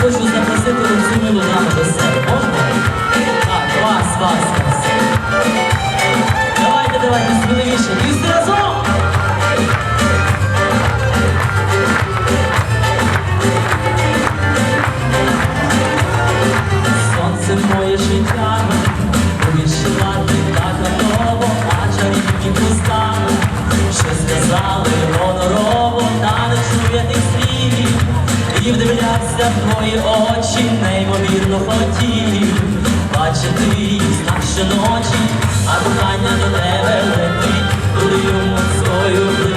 хочу запросити цю милу даму до себе. Можна? Так, вас, вас, вас. Давайте, давайте, сміливіше. Всі разом! Сонце моє життя, твої очі, неймовірно хотів. Бачити їх знак щоночі, а кохання до тебе летить, коли йому свою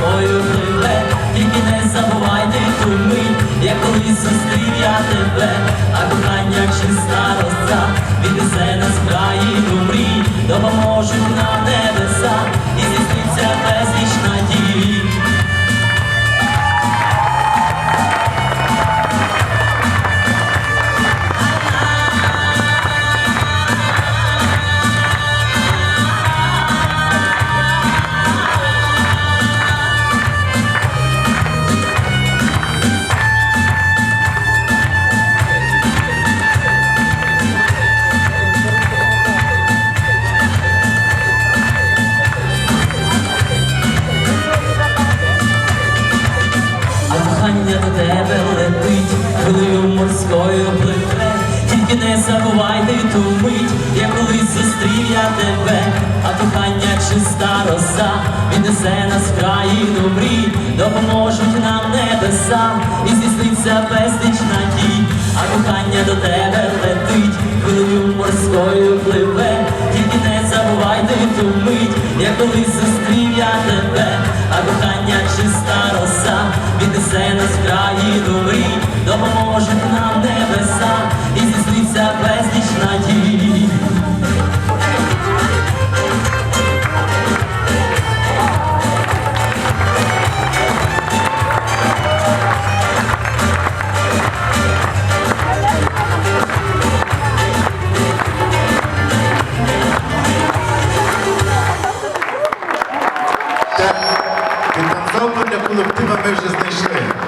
коли живе, тільки не забувай ти ту мить, я колись зустрів я тебе, морською пливе, тільки не забувай ти ту мить, я колись зустрів я тебе, а кохання чиста роса, віднесе нас в країну мрій, допоможуть нам небеса, і здійсниться безліч надій, а кохання до тебе летить, хвилею морською пливе, тільки не забувай ти ту мить, я колись зустрів я тебе, а кохання чиста роса, віднесе нас в країну мрій, Так, Підтанцовку для колектива ми вже знайшли.